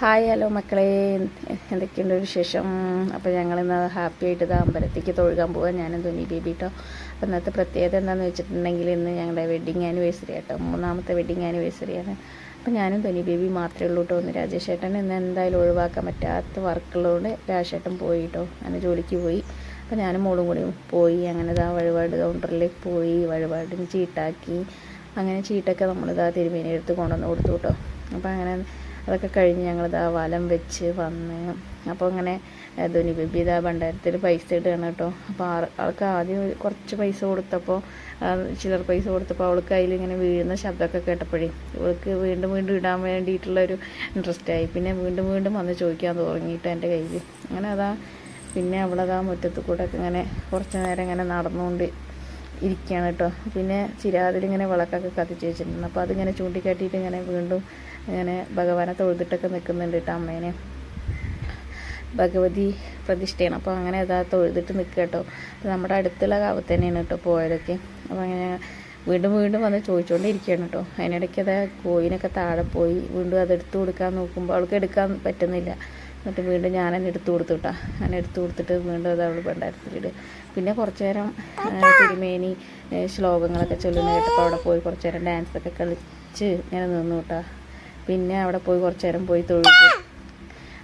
Hi hello മക്കളെ. എന്തൊക്കെയുണ്ട് വിശേഷം? അപ്പോൾ ഞങ്ങളിന്ന് ഹാപ്പി ആയിട്ട് ഇത് അമ്പലത്തേക്ക് തൊഴുകാൻ പോകാൻ ഞാനും തുനി ബേബി കേട്ടോ അപ്പോൾ ഇന്നത്തെ പ്രത്യേകത എന്താണെന്ന് വെച്ചിട്ടുണ്ടെങ്കിൽ ഇന്ന് ഞങ്ങളുടെ വെഡിങ് ആനിവേഴ്സറി കേട്ടോ മൂന്നാമത്തെ വെഡിങ് ആനിവേഴ്സറിയാണ് അപ്പോൾ ഞാനും തുനി ബേബി മാത്രമേ ഉള്ളൂ കേട്ടോ ഒന്ന് രാജേഷേട്ടൻ ഇന്ന് എന്തായാലും ഒഴിവാക്കാൻ പറ്റാത്ത വർക്കുള്ളതുകൊണ്ട് രാജേഷേട്ടൻ പോയി കേട്ടോ അങ്ങനെ ജോലിക്ക് പോയി. അപ്പോൾ ഞാനും മോളും കൂടി പോയി. അങ്ങനെ ഇതാ വഴിപാട് കൗണ്ടറിലേക്ക് പോയി. വഴിപാടിന് ചീട്ടാക്കി. അങ്ങനെ ചീട്ടൊക്കെ നമ്മളിതാ തിരുമേനി എടുത്ത് കൊണ്ടുവന്ന് കൊടുത്തു കേട്ടോ അപ്പോൾ അങ്ങനെ അതൊക്കെ കഴിഞ്ഞ് ഞങ്ങളിതാ വലം വെച്ച് വന്ന് അപ്പോൾ അങ്ങനെ ധോനി ബേബി ഇതാ ഭണ്ഡാരത്തിൽ പൈസ ഇടുകയാണ് കേട്ടോ. അപ്പോൾ ആൾ- ആൾക്ക് ആദ്യം കുറച്ച് പൈസ കൊടുത്തപ്പോൾ ചിലർ പൈസ കൊടുത്തപ്പോൾ അവൾക്ക് അതിലിങ്ങനെ വീഴുന്ന ശബ്ദമൊക്കെ കേട്ടപ്പോഴേ ഇവൾക്ക് വീണ്ടും വീണ്ടും ഇടാൻ വേണ്ടിയിട്ടുള്ളൊരു ഇൻട്രസ്റ്റ് ആയി. പിന്നെ വീണ്ടും വീണ്ടും വന്ന് ചോദിക്കാൻ തുടങ്ങിയിട്ട് എന്റെ കയ്യിൽ അങ്ങനെ അതാ പിന്നെ അവളതാ മുറ്റത്ത് കൂടെ ഒക്കെ ഇങ്ങനെ കുറച്ച് നേരം ഇങ്ങനെ നടന്നുകൊണ്ട് ഇരിക്കുകയാണ് കേട്ടോ. പിന്നെ ചിരാതിലിങ്ങനെ വിളക്കൊക്കെ കത്തിച്ച് വെച്ചിട്ടുണ്ട്. അപ്പോൾ അതിങ്ങനെ ചൂണ്ടിക്കാട്ടിയിട്ട് ഇങ്ങനെ വീണ്ടും ഇങ്ങനെ ഭഗവാനെ തൊഴുതിട്ടൊക്കെ നിൽക്കുന്നുണ്ട് കേട്ടോ അമ്മേനെ. ഭഗവതി പ്രതിഷ്ഠയാണ്. അപ്പോൾ അങ്ങനെ അതാ തൊഴുതിട്ട് നിൽക്കുക കേട്ടോ. നമ്മുടെ അടുത്തുള്ള കാവ് തന്നെയാണ് കേട്ടോ പോയതൊക്കെ. അപ്പോൾ അങ്ങനെ വീണ്ടും വീണ്ടും വന്ന് ചോദിച്ചുകൊണ്ടിരിക്കുകയാണ് കേട്ടോ. അതിനിടയ്ക്ക് അത് കോയിനൊക്കെ താഴെ പോയി വീണ്ടും അതെടുത്ത് കൊടുക്കാൻ നോക്കുമ്പോൾ അവൾക്ക് എടുക്കാൻ പറ്റുന്നില്ല. എന്നിട്ട് വീണ്ടും ഞാൻ തന്നെ എടുത്തു കൊടുത്തു കേട്ടോ ഞാൻ എടുത്തു കൊടുത്തിട്ട് വീണ്ടും അത് അവൾ ഭണ്ഡാരത്തിലിട് പിന്നെ കുറച്ച് നേരം തിരുമേനി ശ്ലോകങ്ങളൊക്കെ ചൊല്ലുന്ന കേട്ടപ്പോൾ അവിടെ പോയി കുറച്ച് നേരം ഡാൻസൊക്കെ കളിച്ച് ഇങ്ങനെ നിന്നു കേട്ടോ പിന്നെ അവിടെ പോയി കുറച്ച് നേരം പോയി തൊഴുതു.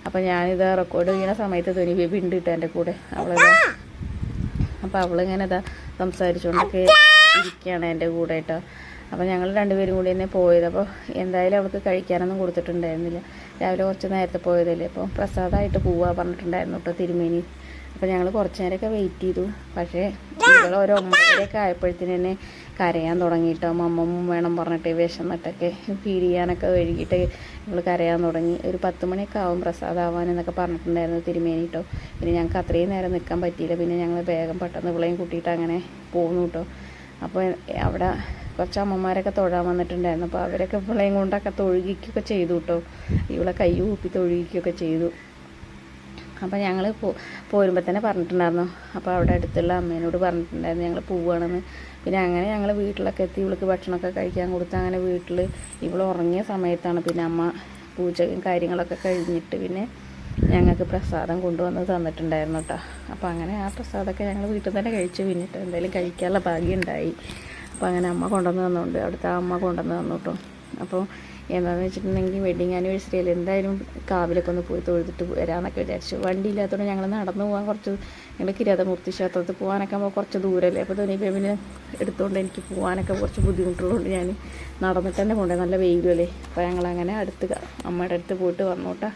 അപ്പോൾ ഞാനിത് റെക്കോർഡ് ചെയ്യുന്ന സമയത്ത് തുനി ബേബി ഉണ്ട് കേട്ടോ എന്റെ കൂടെ. അവളത് അപ്പോൾ അവളിങ്ങനെ ഇതാ സംസാരിച്ചുകൊണ്ടൊക്കെ ഇരിക്കുകയാണ് എന്റെ കൂടെ കേട്ടോ അപ്പോൾ ഞങ്ങൾ രണ്ടുപേരും കൂടി തന്നെ പോയത്. അപ്പോൾ എന്തായാലും അവൾക്ക് കഴിക്കാനൊന്നും കൊടുത്തിട്ടുണ്ടായിരുന്നില്ല. രാവിലെ കുറച്ച് നേരത്തെ പോയതല്ലേ. അപ്പോൾ പ്രസാദമായിട്ട് പോവാ പറഞ്ഞിട്ടുണ്ടായിരുന്നു കേട്ടോ തിരുമേനി. അപ്പോൾ ഞങ്ങൾ കുറച്ച് നേരമൊക്കെ വെയിറ്റ് ചെയ്തു. പക്ഷേ ഇവൾ ഒരു ഒമ്പതരയൊക്കെ ആയപ്പോഴത്തേന് തന്നെ കരയാൻ തുടങ്ങിയിട്ടോ അമ്മമ്മും വേണം പറഞ്ഞിട്ട് വിശന്നിട്ടൊക്കെ ഫീഡ് ചെയ്യാനൊക്കെ ഒഴുകിയിട്ട് ഇവൾ കരയാൻ തുടങ്ങി. ഒരു പത്ത് മണിയൊക്കെ ആവും പ്രസാദമാവാൻ എന്നൊക്കെ പറഞ്ഞിട്ടുണ്ടായിരുന്നു തിരുമേനി കേട്ടോ പിന്നെ ഞങ്ങൾക്ക് അത്രയും നേരം നിൽക്കാൻ പറ്റിയില്ല. പിന്നെ ഞങ്ങൾ വേഗം പെട്ടെന്ന് ഇവളെയും കൂട്ടിയിട്ട് അങ്ങനെ പോന്നു കേട്ടോ അപ്പോൾ അവിടെ കുറച്ച് അമ്മമാരൊക്കെ തൊഴാൻ വന്നിട്ടുണ്ടായിരുന്നു. അപ്പോൾ അവരൊക്കെ ഇവളെയും കൊണ്ടൊക്കെ തൊഴുകിക്കൊക്കെ ചെയ്തു കേട്ടോ ഇവളെ കൈ കൂപ്പി തൊഴുകിക്കൊക്കെ ചെയ്തു. അപ്പോൾ ഞങ്ങൾ പോ പോരുമ്പോൾ തന്നെ പറഞ്ഞിട്ടുണ്ടായിരുന്നു. അപ്പോൾ അവിടെ അടുത്തുള്ള അമ്മേനോട് പറഞ്ഞിട്ടുണ്ടായിരുന്നു ഞങ്ങൾ പോവുകയാണെന്ന് പിന്നെ അങ്ങനെ ഞങ്ങൾ വീട്ടിലൊക്കെ എത്തി ഇവൾക്ക് ഭക്ഷണമൊക്കെ കഴിക്കാൻ കൊടുത്ത് അങ്ങനെ വീട്ടിൽ ഇവൾ ഉറങ്ങിയ സമയത്താണ് പിന്നെ അമ്മ പൂജയും കാര്യങ്ങളൊക്കെ കഴിഞ്ഞിട്ട് പിന്നെ ഞങ്ങൾക്ക് പ്രസാദം കൊണ്ടുവന്ന് തന്നിട്ടുണ്ടായിരുന്നു കേട്ടോ അപ്പോൾ അങ്ങനെ ആ പ്രസാദമൊക്കെ ഞങ്ങൾ വീട്ടിൽ തന്നെ കഴിച്ചു. പിന്നിട്ട് എന്തായാലും കഴിക്കാനുള്ള ഭാഗ്യം ഉണ്ടായി. അപ്പോൾ അങ്ങനെ അമ്മ കൊണ്ടുവന്ന് തന്നുകൊണ്ട് അവിടുത്തെ അമ്മ കൊണ്ടുവന്ന് തന്നു കേട്ടോ അപ്പോൾ എന്താണെന്ന് വെച്ചിട്ടുണ്ടെങ്കിൽ വെഡിങ് ആനിവേഴ്സറിയിൽ എന്തായാലും കാവിലൊക്കെ ഒന്ന് പോയി തൊഴുതിട്ട് വരാമെന്നൊക്കെ വിചാരിച്ചു. വണ്ടി ഇല്ലാത്തതുകൊണ്ട് ഞങ്ങൾ നടന്നു പോകാൻ കുറച്ച് ഞങ്ങൾ കിരാതമൂർത്തി ക്ഷേത്രത്തിൽ പോകാനൊക്കെ കുറച്ച് ദൂരമല്ലേ അപ്പോൾ തോന്നി ബേബിനെ എടുത്തുകൊണ്ട് എനിക്ക് പോകാനൊക്കെ കുറച്ച് ബുദ്ധിമുട്ടുള്ളതുകൊണ്ട് ഞാൻ നടന്നിട്ട് തന്നെ കൊണ്ടുപോയി നല്ല വെയിലും അല്ലേ? അപ്പോൾ ഞങ്ങളങ്ങനെ അടുത്ത് അമ്മയുടെ അടുത്ത് പോയിട്ട് വന്നോട്ടാ.